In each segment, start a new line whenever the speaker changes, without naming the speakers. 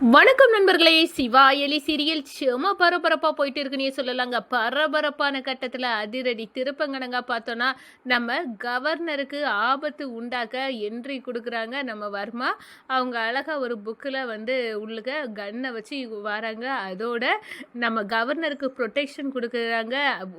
வணக்கம் நண்பர்களே. சிவா எலி சீரியல் செம பரபரப்பாக போயிட்டு இருக்குன்னே சொல்லலாங்க. பரபரப்பான கட்டத்தில் அதிரடி திருப்பங்கனங்க பார்த்தோன்னா நம்ம கவர்னருக்கு ஆபத்து உண்டாக்க என்ட்ரி கொடுக்குறாங்க நம்ம வர்மா. அவங்க அழகாக ஒரு புக்கில் வந்து உள்ளுக கன்னை வச்சு வராங்க. அதோட நம்ம கவர்னருக்கு ப்ரொடெக்ஷன் கொடுக்குறாங்க.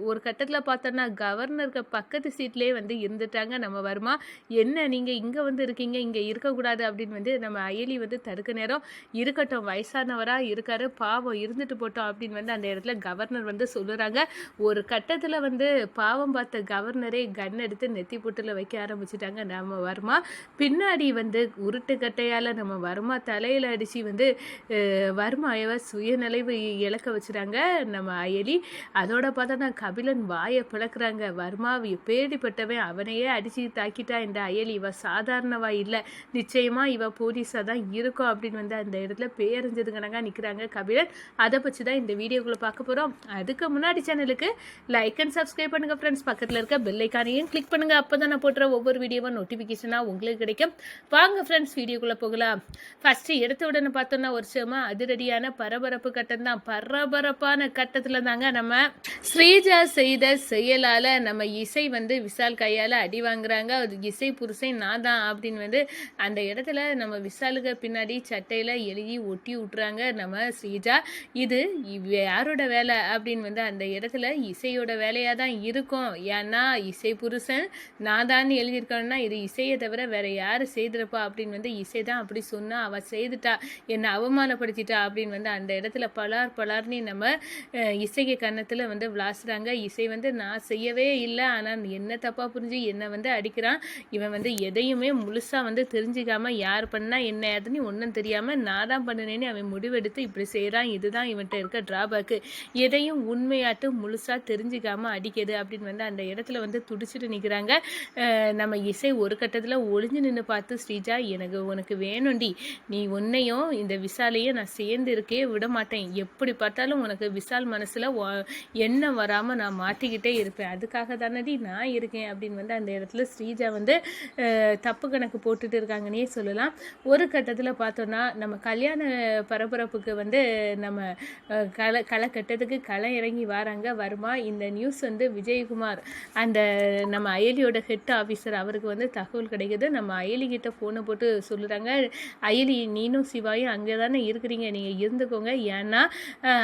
ஒரு கட்டத்தில் பார்த்தோன்னா கவர்னருக்கு பக்கத்து சீட்லேயே வந்து இருந்துட்டாங்க நம்ம வர்மா. என்ன நீங்கள் இங்கே வந்து இருக்கீங்க? இங்கே இருக்கக்கூடாது அப்படின்னு வந்து நம்ம அயலி வந்து தடுக்க நேரம் இருக்கட்டும். வயசானவராக இருக்காரு பாவம் இருந்துட்டு போட்டோம் அப்படின்னு வந்து அந்த இடத்துல கவர்னர் வந்து சொல்லுறாங்க. ஒரு கட்டத்தில் வந்து பாவம் பார்த்த கவர்னரே கன் எடுத்து நெத்தி புட்டில் வைக்க ஆரம்பிச்சிட்டாங்க நம்ம வர்மா பின்னாடி வந்து உருட்டு கட்டையால் நம்ம வர்மா தலையில் அடித்து வந்து அஹ், வர்மாயவை சுயநிலைவு இழக்க வச்சுட்டாங்க நம்ம அயலி. அதோட பார்த்தா கபிலன் வாயை பிளக்குறாங்க. வர்மா பேடிப்பட்டவன் அவனையே அடித்து தாக்கிட்டா இந்த அயலி. இவ சாதாரணவா இல்லை. நிச்சயமாக இவ போலீஸாக தான் இருக்கும் அப்படின்னு வந்து அந்த இடத்துல பேரஞ்சது நிற்கிறாங்க கபிலன். அதை பற்றி தான் இந்த வீடியோக்குள்ளே பார்க்க போகிறோம் அதுக்கு முன்னாடி சேனலுக்கு லைக் அண்ட் சப்ஸ்கிரைப் பண்ணுங்கள் ஃப்ரெண்ட்ஸ் பக்கத்தில் இருக்க பெல்லைக்கானையும் கிளிக் பண்ணுங்கள் அப்போ தான் நான் போட்டுற ஒவ்வொரு வீடியோவும் நோட்டிஃபிகேஷனாக உங்களுக்கு கிடைக்கும். வாங்க ஃப்ரெண்ட்ஸ் வீடியோக்குள்ளே போகலாம். ஃபஸ்ட்டு எடுத்த உடனே பார்த்தோன்னா ஒரு செம அதிரடியான பரபரப்பு கட்டம் தான் பரபரப்பான கட்டத்தில் தாங்க நம்ம ஸ்ரீஜா செய்த செயலால் நம்ம இசை வந்து விசால் கையால் அடி வாங்குறாங்க. அது இசை புருஷன் நான் தான் அப்படின்னு வந்து அந்த இடத்துல நம்ம விசாலுக்கு பின்னாடி சட்டையில் எழுதி ஒட்டி விட்றாங்க நம்ம ஸ்ரீஜா. இது இவ் யாரோட வேலை அப்படின்னு வந்து அந்த இடத்துல இசையோட வேலையாக தான் இருக்கும். ஏன்னா இசை புருஷன் நான் தான் எழுதியிருக்கேன்னா இது இசையை தவிர வேற யார் செய்திருப்பா அப்படின்னு வந்து இசை தான் அப்படி சொன்னா அவள் செய்துட்டா. என்னை அவமானப்படுத்திட்டா அப்படின்னு வந்து அந்த இடத்துல பலார் பலார்னு நம்ம இசைக்கு கன்னத்தில் வந்து விளாசுறாங்க. இசை வந்து நான் செய்யவே இல்லை. ஆனால் என்ன தப்பாக புரிஞ்சு என்னை வந்து அடிக்கிறான். இவன் வந்து எதையுமே முழுசாக வந்து தெரிஞ்சுக்காம யார் பண்ணால் என்ன ஏதுன்னு ஒன்றும் தெரியாமல் நான் தான் பண்ணினேன்னு அவன் முடிவெடுத்து இப்படி செய்கிறான் இதுதான் இவன்கிட்ட இருக்க ட்ராபேக்கு எதையும் உண்மையாட்டு முழுசாக தெரிஞ்சுக்காமல் அடிக்கிறது அப்படின்னு வந்து அந்த இடத்துல வந்து துடிச்சிட்டு நிற்கிறாங்க நம்ம இசை ஒரு கட்டத்தில் ஒளிஞ்சு நின்று பார்த்து ஸ்ரீஜா எனக்கு உனக்கு வேணும்டி. நீ உன்னையும் இந்த விசாலையும் நான் சேர்ந்து இருக்கே விட மாட்டேன் எப்படி பார்த்தாலும் உனக்கு விசால் மனசில் எண்ணம் வராமல் நான் மாட்டிக்கிட்டே இருப்பேன். அதுக்காக தானடி நான் இருக்கேன். அப்படின்னு வந்து அந்த இடத்துல ஸ்ரீஜா வந்து தப்பு கணக்கு போட்டுட்டு இருக்காங்கன்னே சொல்லலாம். ஒரு கட்டத்தில் பார்த்தோன்னா நம்ம கல்யாண பரபரப்புக்கு வந்து நம்ம களை களை கட்டத்துக்கு களை இறங்கி வராங்க. வருமா இந்த நியூஸ் வந்து விஜயகுமார். அந்த நம்ம அயலியோட ஹெட் ஆஃபீஸர் அவருக்கு வந்து தகவல் கிடைக்குது. நம்ம அயலிக்கிட்ட ஃபோனை போட்டு சொல்லுறாங்க. அயலி நீனும் சிவாயும் அங்கே தானே இருக்கிறீங்க. நீங்கள் இருந்துக்கோங்க. ஏன்னா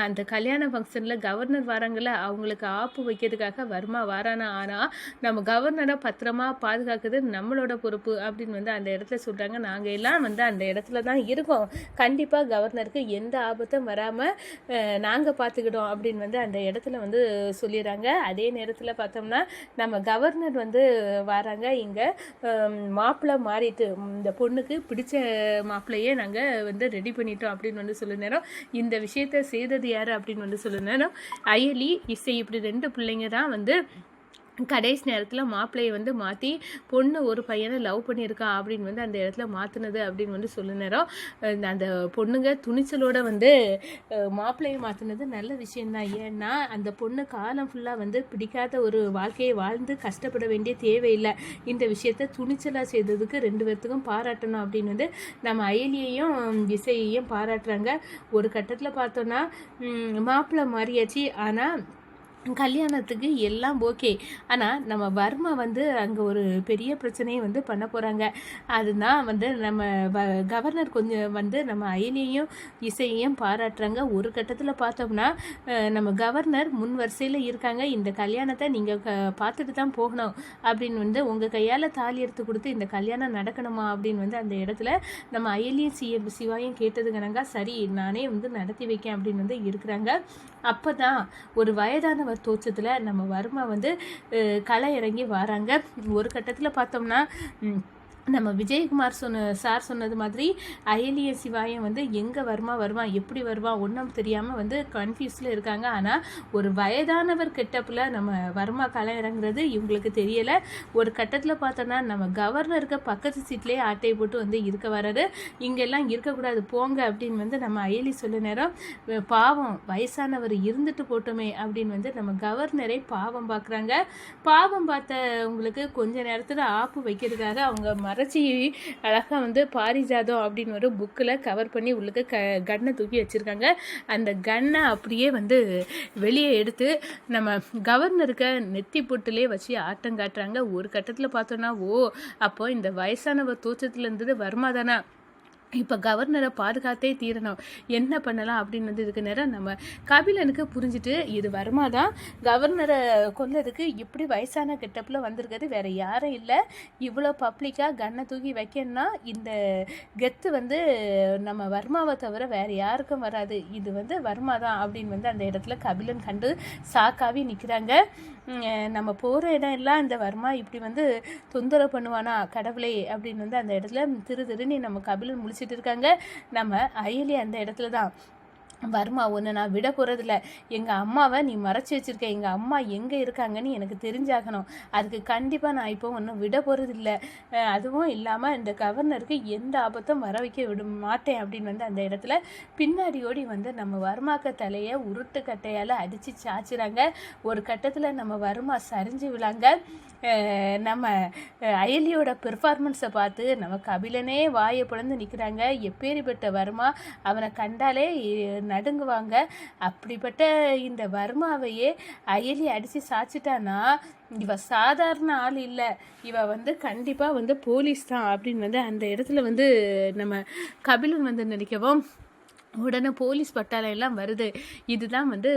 அந்த கல்யாண ஃபங்க்ஷனில் கவர்னர் வராங்கல்ல அவங்களுக்கு ஆப்பு வைக்கிறதுக்காக வர்மா வரானா? ஆனால் நம்ம கவர்னரை பத்திரமா பாதுகாக்கிறது நம்மளோட பொறுப்பு அப்படின்னு வந்து அந்த இடத்துல சொல்கிறாங்க நாங்கள் எல்லாம் வந்து அந்த இடத்துல தான் இருக்கோம். கண்டிப்பாக கண்டிப்பாக கவர்னருக்கு எந்த ஆபத்தும் வராமல் நாங்கள் பார்த்துக்கிட்டோம் அப்படின்னு வந்து அந்த இடத்துல வந்து சொல்லிடுறாங்க. அதே நேரத்தில் பார்த்தோம்னா நம்ம கவர்னர் வந்து வராங்க. இங்கே மாப்பிள்ளை மாறிட்டு இந்த பொண்ணுக்கு பிடிச்ச மாப்பிள்ளையே நாங்கள் வந்து ரெடி பண்ணிட்டோம் அப்படின்னு வந்து சொல்ல நேரம் இந்த விஷயத்த செய்தது யார் அப்படின்னு வந்து சொல்ல நேரம் அயலி இசை இப்படி ரெண்டு பிள்ளைங்க தான் வந்து கடைசி நேரத்தில் மாப்பிள்ளையை வந்து மாற்றி பொண்ணு ஒரு பையனை லவ் பண்ணியிருக்கா அப்படின்னு வந்து அந்த இடத்துல மாற்றினது அப்படின்னு வந்து சொல்ல நேரம். அந்த பொண்ணுங்க துணிச்சலோட வந்து மாப்பிள்ளையை மாற்றினது நல்ல விஷயந்தான் ஏன்னா அந்த பொண்ணு காலம் ஃபுல்லாக வந்து பிடிக்காத ஒரு வாழ்க்கையை வாழ்ந்து கஷ்டப்பட வேண்டிய தேவையில்லை. இந்த விஷயத்த துணிச்சலாக செய்ததுக்கு ரெண்டு பேர்த்துக்கும் பாராட்டணும் அப்படின்னு வந்து நம்ம அயலியையும் இசையையும் பாராட்டுறாங்க. ஒரு கட்டத்தில் பார்த்தோன்னா மாப்பிள்ளை மாறியாச்சு. ஆனால் கல்யாணத்துக்கு எல்லாம் ஓகே. ஆனால் நம்ம வர்மா வந்து அங்கே ஒரு பெரிய பிரச்சனையை வந்து பண்ண போகிறாங்க அதுதான் வந்து நம்ம வ கவர்னர் கொஞ்சம் வந்து நம்ம அயலியையும் இசையையும் பாராட்டுறாங்க. ஒரு கட்டத்தில் பார்த்தோம்னா நம்ம கவர்னர் முன் வரிசையில் இருக்காங்க. இந்த கல்யாணத்தை நீங்கள் க பார்த்துட்டு தான் போகணும் அப்படின்னு வந்து உங்கள் கையால் தாலி எடுத்து கொடுத்து இந்த கல்யாணம் நடக்கணுமா அப்படின்னு வந்து அந்த இடத்துல நம்ம அயலியும் சி சிவாயும் கேட்டதுங்கனாங்க சரி நானே வந்து நடத்தி வைக்கேன் அப்படின்னு வந்து இருக்கிறாங்க. அப்போ தான் ஒரு வயதானவர் தோற்றத்தில் நம்ம வர்மா வந்து களை இறங்கி வராங்க. ஒரு கட்டத்தில் பார்த்தோம்னா நம்ம விஜயகுமார் சொன்ன சார் சொன்னது மாதிரி அயலிய சிவாயம் வந்து எங்கே வருமா வருவான் எப்படி வருவான் ஒன்றும் தெரியாமல் வந்து கன்ஃபியூஸில் இருக்காங்க. ஆனால் ஒரு வயதானவர் கெட்டப்பில் நம்ம வர்மா களை இறங்குறது இவங்களுக்கு தெரியலை. ஒரு கட்டத்தில் பார்த்தோன்னா நம்ம கவர்னருக்கு பக்கத்து சீட்லேயே ஆட்டை போட்டு வந்து இருக்க வராரு இங்கெல்லாம் இருக்கக்கூடாது போங்க அப்படின்னு வந்து நம்ம அயலி சொல்ல நேரம் பாவம் வயசானவர் இருந்துட்டு போட்டோமே அப்படின்னு வந்து நம்ம கவர்னரை பாவம் பார்க்குறாங்க. பாவம் பார்த்தவங்களுக்கு கொஞ்ச நேரத்தில் ஆப்பு வைக்கிறதுக்காக அவங்க மறைச்சி அழகாக வந்து பாரிஜாதம் அப்படின்னு ஒரு புக்கில் கவர் பண்ணி உள்ளுக்க க கன்னை தூக்கி வச்சுருக்காங்க. அந்த கன்னை அப்படியே வந்து வெளியே எடுத்து நம்ம கவர்னருக்கு நெத்தி பொட்டுலேயே வச்சு ஆட்டம் காட்டுறாங்க. ஒரு கட்டத்தில் பார்த்தோன்னா ஓ அப்போ இந்த வயசானவர் தோற்றத்தில் இருந்தது வருமா தானே இப்போ கவர்னரை பாதுகாத்தே தீரணும். என்ன பண்ணலாம் அப்படின்னு வந்து இதுக்கு நேரம் நம்ம கபிலனுக்கு புரிஞ்சுட்டு இது வருமா தான் கவர்னரை கொல்லதுக்கு இப்படி வயசான கெட்டப்பில் வந்திருக்கிறது வேற யாரும் இல்லை. இவ்வளோ பப்ளிக்காக கன்னை தூக்கி வைக்கணும்னா இந்த கெத்து வந்து நம்ம வர்மாவை தவிர வேறு யாருக்கும் வராது. இது வந்து வர்மா தான் அப்படின்னு வந்து அந்த இடத்துல கபிலன் கண்டு சாக்காவி நிற்கிறாங்க நம்ம போகிற இடம் எல்லாம் இந்த வர்மா இப்படி வந்து தொந்தரவு பண்ணுவானா கடவுளே அப்படின்னு வந்து அந்த இடத்துல திரு திருன்னு நம்ம கபிலன் முழிச்சிட்டு இருக்காங்க. நம்ம அயலி அந்த இடத்துல தான். வர்மா ஒன்று நான் விட போகிறதில்ல எங்கள் அம்மாவை நீ மறைச்சி வச்சுருக்க. எங்கள் அம்மா எங்கே இருக்காங்கன்னு எனக்கு தெரிஞ்சாகணும். அதுக்கு கண்டிப்பாக நான் இப்போ ஒன்றும் விட போகிறதில்ல அதுவும் இல்லாமல் இந்த கவர்னருக்கு எந்த ஆபத்தும் வர வைக்க விட மாட்டேன் அப்படின்னு வந்து அந்த இடத்துல பின்னாடி ஓடி வந்து நம்ம வர்மாக்க தலையை உருட்டு கட்டையால் அடித்து சாச்சுறாங்க. ஒரு கட்டத்தில் நம்ம வர்மா சரிஞ்சு விழாங்க. நம்ம அயலியோட பெர்ஃபார்மன்ஸை பார்த்து நம்ம கபிலனே வாயை பிளந்து நிற்கிறாங்க எப்பேறிப்பட்ட வர்மா அவனை கண்டாலே நடுங்குவாங்க. அப்படிப்பட்ட இந்த வர்மாவையே அயலி அடித்து சாச்சிட்டானா இவ சாதாரண ஆள் இல்லை. இவ வந்து கண்டிப்பாக வந்து போலீஸ் தான் அப்படின்னு வந்து அந்த இடத்துல வந்து நம்ம கபிலன் வந்து நினைக்கவும் உடனே போலீஸ் பட்டாளம் எல்லாம் வருது. இதுதான் வந்து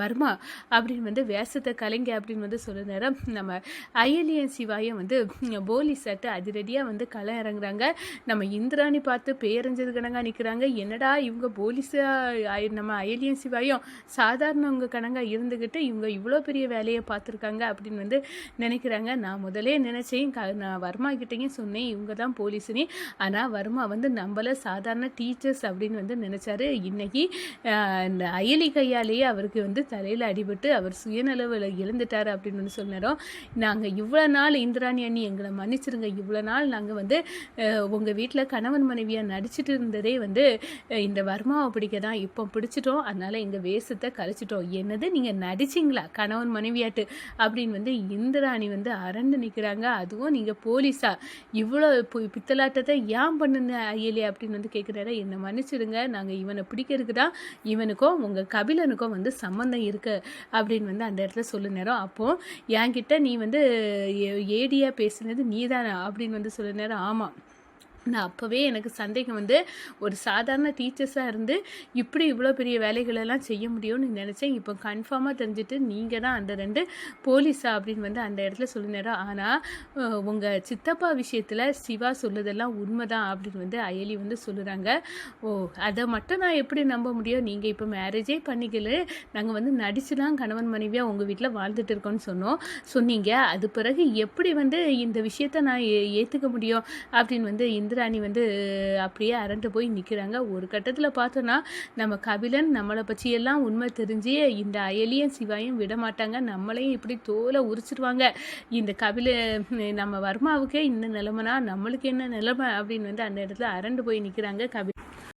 வர்மா அப்படின்னு வந்து வேஷத்தை கலைங்க அப்படின்னு வந்து சொல்ல நேரம் நம்ம அயலியன் சிவாயம் வந்து போலீஸ் சட்டை அதிரடியாக வந்து களை இறங்குறாங்க. நம்ம இந்திராணி பார்த்து பேரஞ்சது கணங்காக நிற்கிறாங்க என்னடா இவங்க போலீஸாக நம்ம அயலியன் சிவாயம் சாதாரணவங்க கணங்காக இருந்துக்கிட்டு இவங்க இவ்வளோ பெரிய வேலையை பார்த்துருக்காங்க அப்படின்னு வந்து நினைக்கிறாங்க. நான் முதலே நினச்சேன் க நான் வர்மா கிட்டேயும் சொன்னேன் இவங்க தான் போலீஸுன்னு ஆனால் வர்மா வந்து நம்மள சாதாரண டீச்சர்ஸ் அப்படின்னு வந்து நினச்சாரு. இன்னைக்கு இந்த அயலி கையாலேயே அவருக்கு வந்து தலையில் அடிபட்டு அவர் சுயநலவில் இழந்துட்டார் அப்படின்னு ஒன்று சொன்னாரோ நாங்கள் இவ்வளோ நாள் இந்திராணி அண்ணி எங்களை மன்னிச்சிருங்க. இவ்வளோ நாள் நாங்கள் வந்து உங்கள் வீட்டில் கணவன் மனைவியாக நடிச்சிட்டு இருந்ததே வந்து இந்த வர்மாவை பிடிக்க தான் இப்போ பிடிச்சிட்டோம். அதனால் எங்கள் வேஷத்தை கழிச்சிட்டோம். என்னது நீங்கள் நடிச்சிங்களா? கணவன் மனைவியாட்டு அப்படின்னு வந்து இந்திராணி வந்து அரண்டு நிற்கிறாங்க அதுவும் நீங்கள் போலீஸா? இவ்வளோ பித்தலாட்டத்தை ஏன் பண்ணுங்க அயலி அப்படின்னு வந்து கேட்குறாரு என்னை மன்னிச்சிடுங்க. நான் நாங்கள் இவனை பிடிக்கிறதுக்கு தான் இவனுக்கும் உங்கள் கபிலனுக்கும் வந்து சம்மந்தம் இருக்குது அப்படின்னு வந்து அந்த இடத்துல சொல்லு நேரம். அப்போது என்கிட்ட நீ வந்து ஏடியாக பேசுனது நீ தானே அப்படின்னு வந்து சொல்ல நேரம். ஆமாம் நான் அப்போவே எனக்கு சந்தேகம் வந்து ஒரு சாதாரண டீச்சர்ஸாக இருந்து இப்படி இவ்வளோ பெரிய வேலைகளெல்லாம் செய்ய முடியும்னு நினச்சேன். இப்போ கன்ஃபார்மாக தெரிஞ்சுட்டு நீங்கள் தான் அந்த ரெண்டு போலீஸா அப்படின்னு வந்து அந்த இடத்துல சொல்லினாரோ? ஆனால் உங்கள் சித்தப்பா விஷயத்தில் சிவா உண்மை உண்மைதான் அப்படின்னு வந்து அயலி வந்து சொல்லுறாங்க. ஓ அதை மட்டும் நான் எப்படி நம்ப முடியும்? நீங்கள் இப்போ மேரேஜே பண்ணிக்கல. நாங்கள் வந்து நடிச்சு தான் கணவன் மனைவியாக உங்கள் வீட்டில் வாழ்ந்துட்டு இருக்கோம்னு சொன்னோம். சொன்னீங்க. அது பிறகு எப்படி வந்து இந்த விஷயத்த நான் ஏற்றுக்க முடியும்? அப்படின்னு வந்து இந்த இந்திராணி வந்து அப்படியே அரண்டு போய் நிற்கிறாங்க ஒரு கட்டத்தில் பார்த்தோன்னா நம்ம கபிலன் நம்மளை பற்றியெல்லாம் உண்மை தெரிஞ்சு இந்த அயலியும் சிவாயும் விட மாட்டாங்க நம்மளையும் இப்படி தோலை உரிச்சிருவாங்க. இந்த கபில நம்ம வர்மாவுக்கே இந்த நிலமனா நம்மளுக்கு என்ன நிலமை அப்படின்னு வந்து அந்த இடத்துல அரண்டு போய் நிற்கிறாங்க கபில